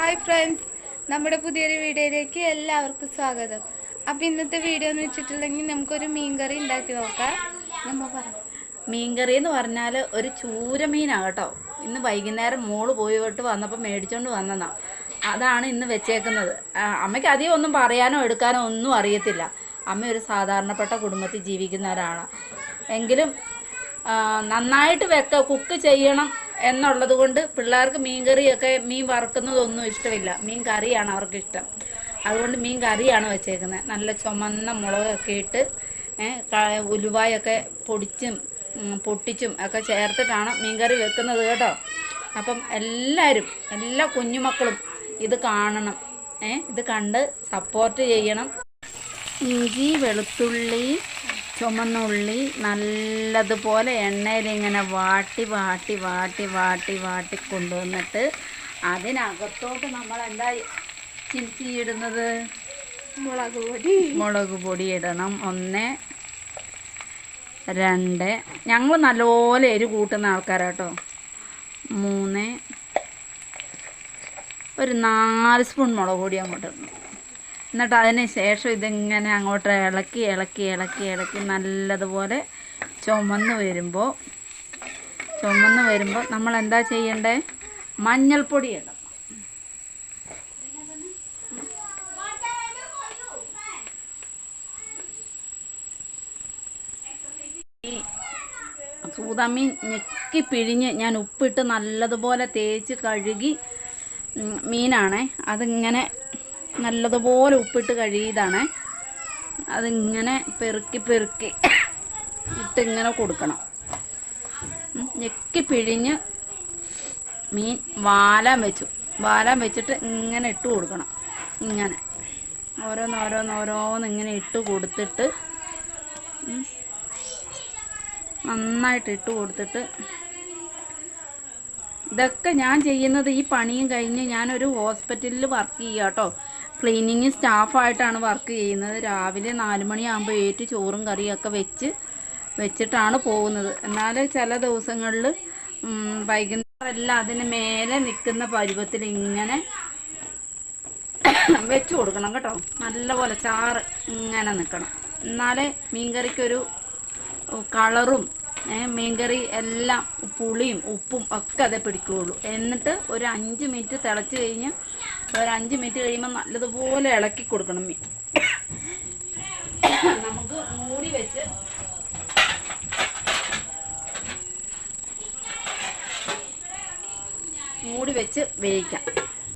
Hi friends നമ്മുടെ പുതിയൊരു വീഡിയോയിലേക്ക് എല്ലാവർക്കും സ്വാഗതം. അപ്പം ഇന്നത്തെ വീഡിയോ എന്ന് വെച്ചിട്ടുണ്ടെങ്കിൽ നമുക്കൊരു മീൻകറി ഉണ്ടാക്കി നോക്കാം. നമ്മൾ പറ. മീൻകറി എന്ന് പറഞ്ഞാൽ ഒരു ചൂര മീനാണ് കേട്ടോ. ഇന്ന് വൈകുന്നേരം മോൾ പോയിട്ട് വന്നപ്പോൾ മേടിച്ചോണ്ട് വന്നതാണ് അതാണ് ഇന്ന് വെച്ചേക്കുന്നത്. അമ്മയ്ക്ക് അധികം ഒന്നും പറയാനോ എടുക്കാനോ ഒന്നും അറിയത്തില്ല. അമ്മ ഒരു സാധാരണപ്പെട്ട കുടുംബത്തിൽ ജീവിക്കുന്ന ഒരാളാണ് എങ്കിലും നന്നായിട്ട് വെക്ക കുക്ക് ചെയ്യണം. എന്നുള്ളത് കൊണ്ട് പിള്ളേർക്ക് മീൻകറിയൊക്കെ മീൻ വറുക്കുന്നതൊന്നും ഇഷ്ടമില്ല. മീൻ കറിയാണ് അവർക്ക് ഇഷ്ടം. അതുകൊണ്ട് മീൻ കറിയാണ് വെച്ചേക്കുന്നത്. നല്ല ചുമന്ന മുളകൊക്കെ ഇട്ട് ഉലുവായൊക്കെ പൊടിച്ചും പൊട്ടിച്ചും ഒക്കെ ചേർത്തിട്ടാണ് മീൻകറി വെക്കുന്നത് കേട്ടോ. അപ്പം എല്ലാവരും എല്ലാ കുഞ്ഞുമക്കളും ഇത് കാണണം. ഏ ഇത് കണ്ട് സപ്പോർട്ട് ചെയ്യണം. ഇഞ്ചി വെളുത്തുള്ളി ചുമന്നുള്ളി നല്ലതുപോലെ എണ്ണയിൽ ഇങ്ങനെ വാട്ടി വാട്ടി വാട്ടി വാട്ടി വാട്ടി കൊണ്ടുവന്നിട്ട് അതിനകത്തോട്ട് നമ്മൾ എന്താ ചിൻസി ഇടുന്നത്? മുളക് പൊടി. മുളക് പൊടി ഇടണം. ഒന്ന് രണ്ട്. ഞങ്ങൾ നല്ലപോലെ എരി കൂട്ടുന്ന ആൾക്കാരാട്ടോ. മൂന്ന് ഒരു നാല് സ്പൂൺ മുളക് പൊടി അങ്ങോട്ട് ഇടണം. എന്നിട്ട് അതിന് ശേഷം ഇതിങ്ങനെ അങ്ങോട്ട് ഇളക്കി ഇളക്കി ഇളക്കി ഇളക്കി നല്ലതുപോലെ ചുമന്ന് വരുമ്പോൾ ചുമന്ന് വരുമ്പോൾ നമ്മൾ എന്താ ചെയ്യണ്ടേ? മഞ്ഞൾപ്പൊടി ഇടണം. ഈ സൂതാമീൻ ഞെക്കി പിഴിഞ്ഞ് ഞാൻ ഉപ്പിട്ട് നല്ലതുപോലെ തേച്ച് കഴുകി മീനാണേ അതിങ്ങനെ നല്ലതുപോലെ ഉപ്പിട്ട് കഴുകിയതാണേ. അതിങ്ങനെ പെറുക്കി പെറുക്കി ഇട്ട് ഇങ്ങനെ കൊടുക്കണം ഞെക്കി പിഴിഞ്ഞ് മീൻ വാലാൻ വെച്ചു. വാലാൻ വെച്ചിട്ട് ഇങ്ങനെ ഇട്ട് കൊടുക്കണം. ഇങ്ങനെ. ഓരോന്ന് ഓരോന്ന് ഓരോന്ന് ഇങ്ങനെ ഇട്ട് കൊടുത്തിട്ട് നന്നായിട്ട് ഇട്ട് കൊടുത്തിട്ട് ഇതൊക്കെ ഞാൻ ചെയ്യുന്നത് ഈ പണിയും കഴിഞ്ഞ് ഞാനൊരു ഹോസ്പിറ്റലിൽ വർക്ക് ചെയ്യാട്ടോ. കേട്ടോ ക്ലീനിങ് സ്റ്റാഫായിട്ടാണ് വർക്ക് ചെയ്യുന്നത്. രാവിലെ നാല് മണിയാകുമ്പോൾ ഏറ്റ് ചോറും കറിയൊക്കെ വെച്ച് വെച്ചിട്ടാണ് പോകുന്നത്. എന്നാൽ ചില ദിവസങ്ങളിൽ വൈകുന്നേരം എല്ലാം അതിന് മേലെ നിൽക്കുന്ന പരുവത്തിൽ ഇങ്ങനെ വെച്ച് കൊടുക്കണം കേട്ടോ. നല്ലപോലെ ചാറ് ഇങ്ങനെ നിൽക്കണം. എന്നാലേ മീൻകറിക്കൊരു കളറും മീൻകറി എല്ലാം പുളിയും ഉപ്പും ഒക്കെ അതേ പിടിക്കുകയുള്ളൂ. എന്നിട്ട് ഒരു അഞ്ച് മിനിറ്റ് തിളച്ച് കഴിഞ്ഞ് ഒരു അഞ്ച് മിനിറ്റ് കഴിയുമ്പോൾ നല്ലതുപോലെ ഇളക്കി കൊടുക്കണം മീൻ. നമുക്ക് മൂടി വെച്ച് മൂടി വെച്ച് വേവിക്കാം.